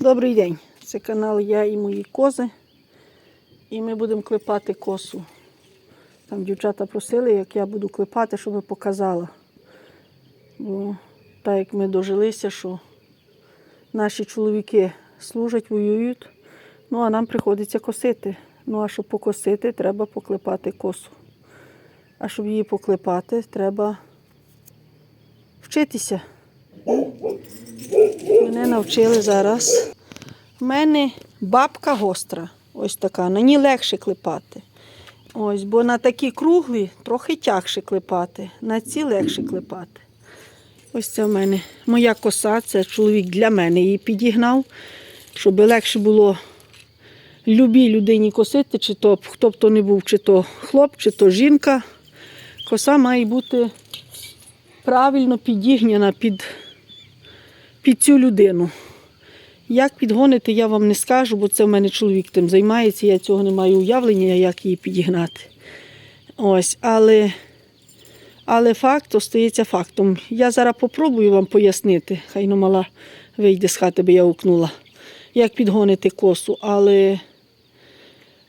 Добрий день. Це канал Я і мої кози. І ми будемо клепати косу. Там дівчата просили, як я буду клепати, щоб показала. Бо так як ми дожилися, що наші чоловіки служать, воюють, ну а нам приходиться косити. Ну а щоб покосити, треба поклепати косу. А щоб її поклепати, треба вчитися. Мене навчили зараз. У мене бабка гостра, ось така. На ній легше клепати. Ось, бо на такі круглі трохи тягше клепати, на ці легше клепати. Ось це в мене моя коса, це чоловік для мене її підігнав, щоб легше було любій людині косити, чи то хто б то не був, чи то хлоп, чи то жінка. Коса має бути правильно підігнана під під цю людину. Як підгонити, я вам не скажу, бо це в мене чоловік тим займається, я цього не маю уявлення, як її підігнати. Ось, але, але факт остається фактом. Я зараз попробую вам пояснити, хай ну мала вийде з хати, би я укнула, як підгонити косу, але,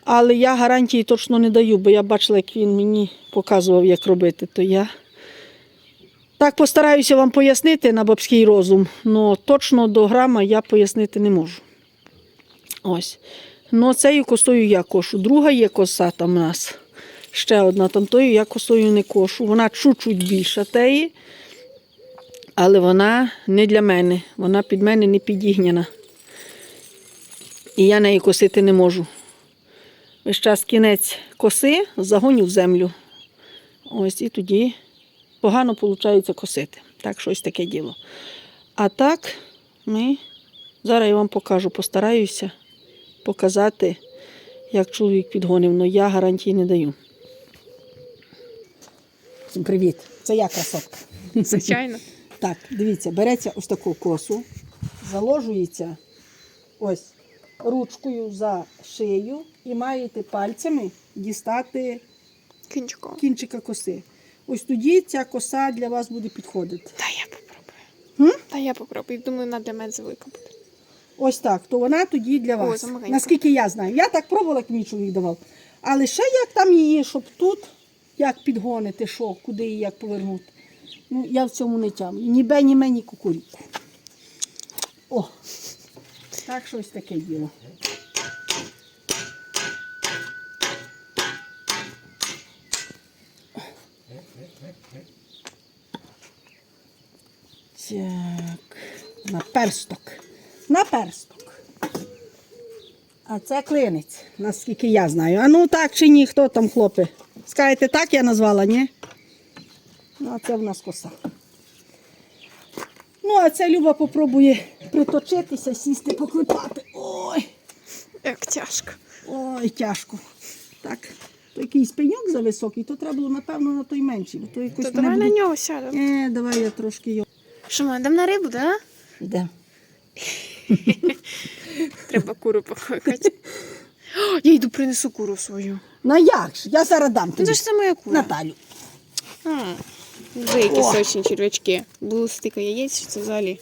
але я гарантії точно не даю, бо я бачила, як він мені показував, як робити, то я. Так постараюся вам пояснити на бабський розум, але точно до грама я пояснити не можу. Ось. Ну, цією косою я кошу. Друга є коса там у нас. Ще одна, там тою я косою не кошу. Вона чуть-чуть більша теї, але вона не для мене. Вона під мене не підігняна. І я неї косити не можу. Весь час кінець коси загоню в землю. Ось і тоді погано виходить косити. Так, щось таке діло. А так, ми зараз я вам покажу, постараюся показати, як чоловік підгонив, але я гарантії не даю. Всім привіт! Це я красотка. Звичайно. Так, дивіться, береться ось таку косу, заложується ось ручкою за шию і маєте пальцями дістати кінчика коси. Ось тоді ця коса для вас буде підходити. Та я попробую. М? Та я попробую. Думаю, вона для мене завелика буде. Ось так, то вона тоді для вас. замаленька. Наскільки я знаю. Я так пробувала, як мій чоловік давав. Але ще як там її, щоб тут як підгонити, що, куди її як повернути. Ну, я в цьому не тямлю. Ні бе, ні ме, ні кукуріку. О! Так щось таке діло. Так, на персток. На персток. А це клинець, наскільки я знаю. А ну так чи ні, хто там хлопи? Скажете, так я назвала, ні? Ну, а це в нас коса. Ну, а це Люба попробує приточитися, сісти, поклепати. Ой, Як тяжко. ой, тяжко. Так, то якийсь пеньок зависокий, то треба було, напевно, на той менший. То якось То давай на нього сядемо. Е, давай я трошки його. Що ми йдемо на рибу, да? Де? Треба куру покликати. О, Я йду принесу куру свою. Ну як ж? Я зараз дам Ну тобі. це ж це моя кура. Наталю. М. Вже які О. сочні червячки. Було стика яєць, що це взагалі.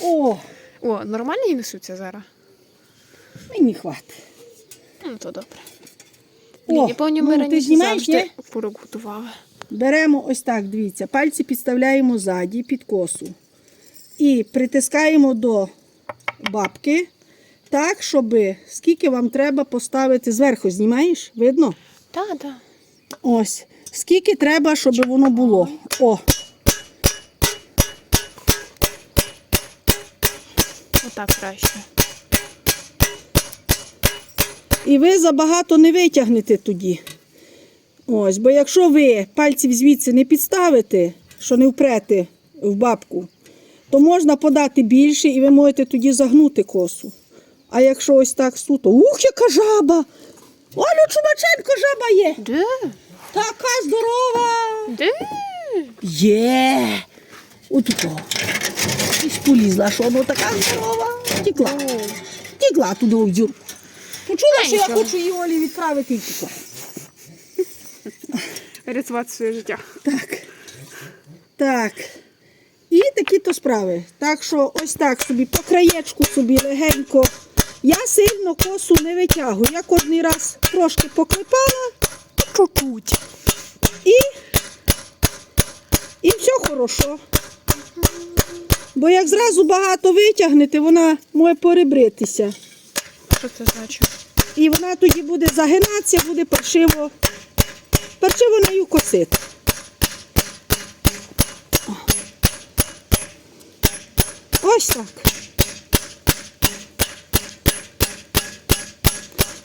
О, О, нормально їй несуться зараз? мені хватить. Ну, то добре. О, Ні, я пам'ятаю, ми ну, ти раніше знімаєш, завжди ні? курок готували. Беремо ось так, дивіться, пальці підставляємо ззаді під косу. І притискаємо до бабки так, щоб скільки вам треба поставити зверху, знімаєш? Видно? Так, так. Ось. Скільки треба, щоб воно було. О, Отак краще. І ви забагато не витягнете тоді. Ось, бо якщо ви пальців звідси не підставите, що не впрете в бабку, то можна подати більше і ви можете тоді загнути косу. А якщо ось так суто, ух, яка жаба! Олю Чумаченко жаба є! Де? Така здорова! Де? Є! Отуто. І полізла, що воно така здорова. Втекла. Втекла туди в дюрку. Почула, що я хочу її Олі відправити і втекла. Рятувати своє життя. Так. Так. І такі то справи. Так що ось так собі по краєчку собі легенько. Я сильно косу не витягую. Я кожен раз трошки поклепала Чуть-чуть. і, і все хорошо. Бо як зразу багато витягнете, вона може перебритися. Що це значить? І вона тоді буде загинатися, буде паршиво, паршиво нею косити. Ось так.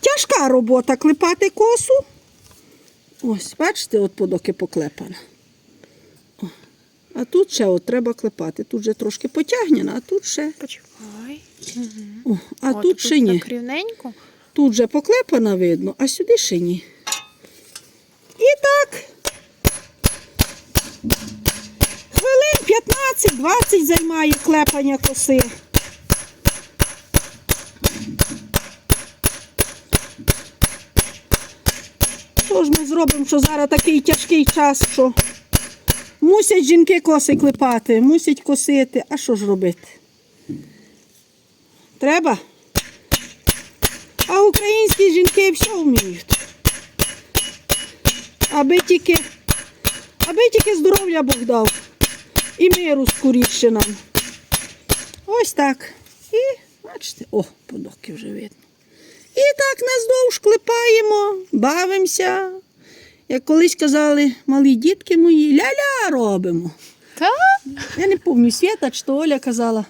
Тяжка робота клепати косу. Ось, бачите, от подоки поклепана. О, А тут ще от треба клепати. Тут вже трошки потягнена, а тут ще. Почекай. О, а О, тут ще ні. Рівненько. Тут же поклепана видно, а сюди ще ні. І так. Хвилин 15-20 займає клепання коси. Що ж ми зробимо, що зараз такий тяжкий час, що мусять жінки коси клепати, мусять косити. А що ж робити? Треба? А українські жінки все вміють. Аби тільки, аби тільки здоров'я Бог дав. І миру скоріше нам. Ось так. І, бачите, о, подоки вже видно. І так наздовж клепаємо, бавимося. Як колись казали малі дітки мої, ля-ля робимо. Так? Я не пам'ятаю, Свята чи то Оля казала,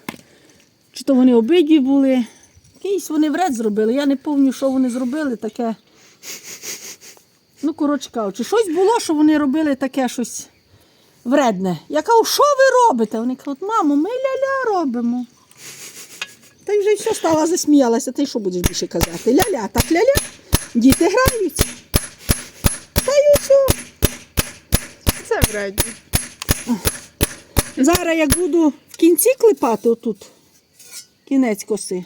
чи то вони обидві були. Якийсь вони вред зробили. Я не пам'ятаю, що вони зробили таке. Ну, коротше кажучи, щось було, що вони робили таке щось вредне. Я кажу, що ви робите? Вони кажуть, мамо, ми ля-ля робимо. Та й вже все стала, засміялася. Ти що будеш більше казати? Ля-ля, так ля-ля. Діти граються. Та й все. Це вредні. Зараз як буду в кінці клепати отут, кінець коси,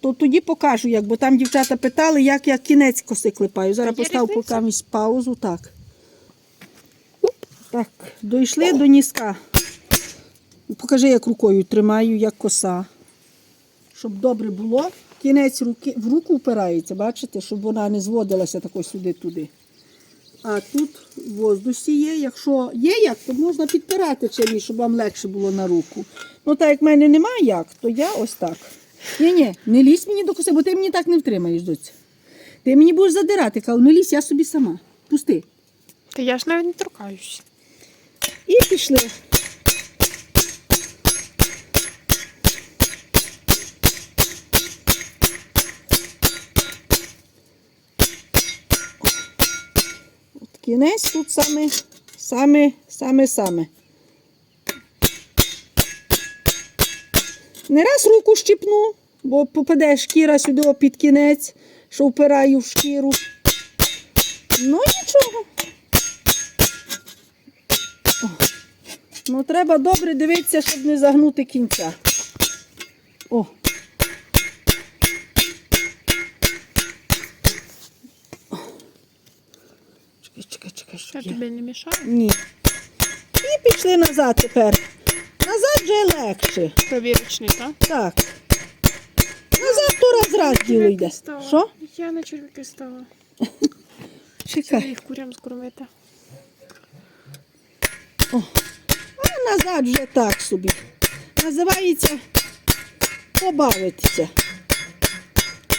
то тоді покажу, як, бо там дівчата питали, як я кінець коси клепаю. Зараз Є постав різниця? покамість паузу. Так. Так, дійшли до ніска. Покажи, як рукою тримаю, як коса. Щоб добре було. Кінець руки, в руку впирається, бачите, щоб вона не зводилася тако сюди-туди. А тут в воздусі є. Якщо є як, то можна підпирати чимось, щоб вам легше було на руку. Ну, так як в мене немає як, то я ось так. Ні, ні, не лізь мені до коси, бо ти мені так не втримаєш, доця. Ти мені будеш задирати, кажу, не лізь, я собі сама. Пусти. Та я ж навіть не торкаюсь. І пішли. От кінець тут саме, саме, саме, саме. Не раз руку щіпну, бо попаде шкіра сюди під кінець, що впираю в шкіру. Ну нічого. Ну, треба добре дивитися, щоб не загнути кінця. О. Чекай, чекай, чекай, Що я... тобі не мішає? Ні. І пішли назад тепер. Назад вже легше. Тобі ручний, так? Так. Назад то раз раз діло йде. Що? Я на черв'яки стала. Чекай. їх курям скормити. А назад вже так собі. Називається побавитися.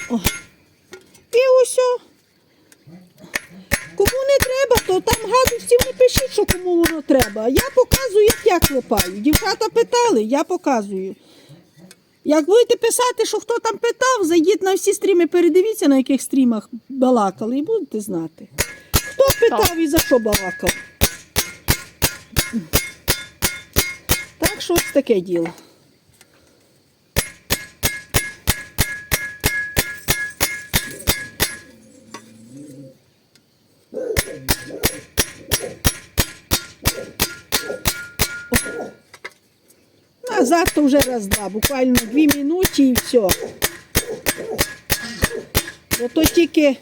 О. І усьо. Кому не треба, то там гадостів не пишіть, що кому воно треба. Я показую, як я клепаю. Дівчата питали, я показую. Як будете писати, що хто там питав, зайдіть на всі стріми, передивіться, на яких стрімах балакали, і будете знати. Хто питав і за що балакав. Що ось таке діло. Назад то вже раз-два, буквально дві минуті і все. Ото тільки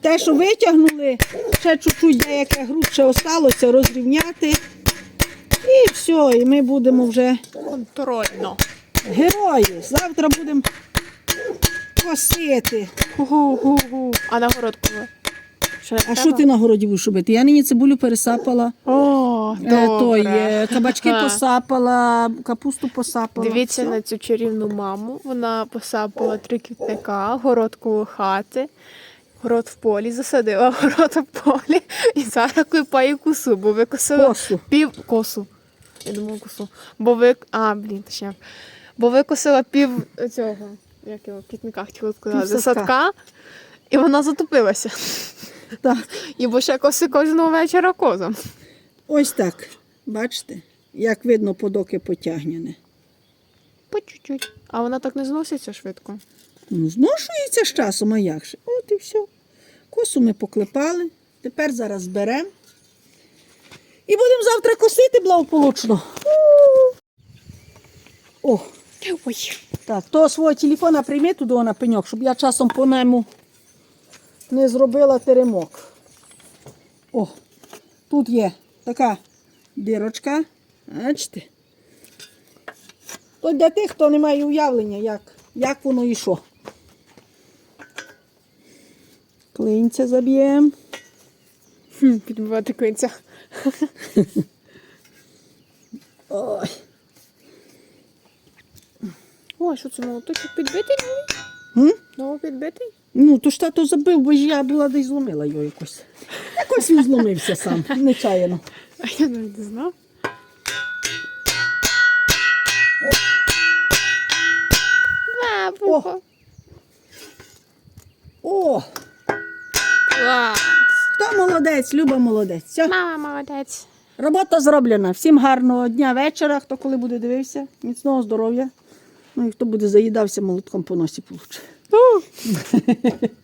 те, що витягнули, ще чуть-чуть деяке грубше осталося, розрівняти. Все, і ми будемо вже Контрольно. герої. Завтра будемо косити. Гу-гу-гу. А на город коли? Що не А треба? що ти на городі будеш робити? Я нині цибулю пересапала. О, Е, добре. той, е, кабачки Ага. посапала, капусту посапала. Дивіться на цю чарівну маму. Вона посапала три квітника, город коло хати, город в полі, засадила город в полі і зараз клепає косу, бо викосила Косу. пів косу. Я думала косу. Бо ви. А, блін, точняк. Бо викосила пів цього, як його квітника хотіла сказати, Півсадка. садка, і вона затопилася. Так. І бо ще коси кожного вечора козам. Ось так. Бачите, як видно, подоки потягнене. По чуть-чуть. А вона так не зноситься швидко. Ну, зношується з часом, а як же? От і все. Косу ми поклепали. Тепер зараз зберемо. І будемо завтра косити благополучно. О, Ой. так, того свого телефона прийми туди на пеньок, щоб я часом по ньому не зробила теремок. О, тут є така дирочка. Бачите? То для тих, хто не має уявлення, як, як воно і що. Клинця заб'ємо. Підбивати кинця. Ой. О, що це молоточок підбитий? М? Новий підбитий? Ну, то ж тато забив, бо ж я була десь зломила його якось. Якось він зломився сам, нечаянно. А я навіть не знав. Бабухо. О, молодець, Люба молодець. Все, Мама молодець. робота зроблена. Всім гарного дня, вечора, хто коли буде дивився. Міцного здоров'я. Ну і хто буде заїдався молотком по носі получше. У.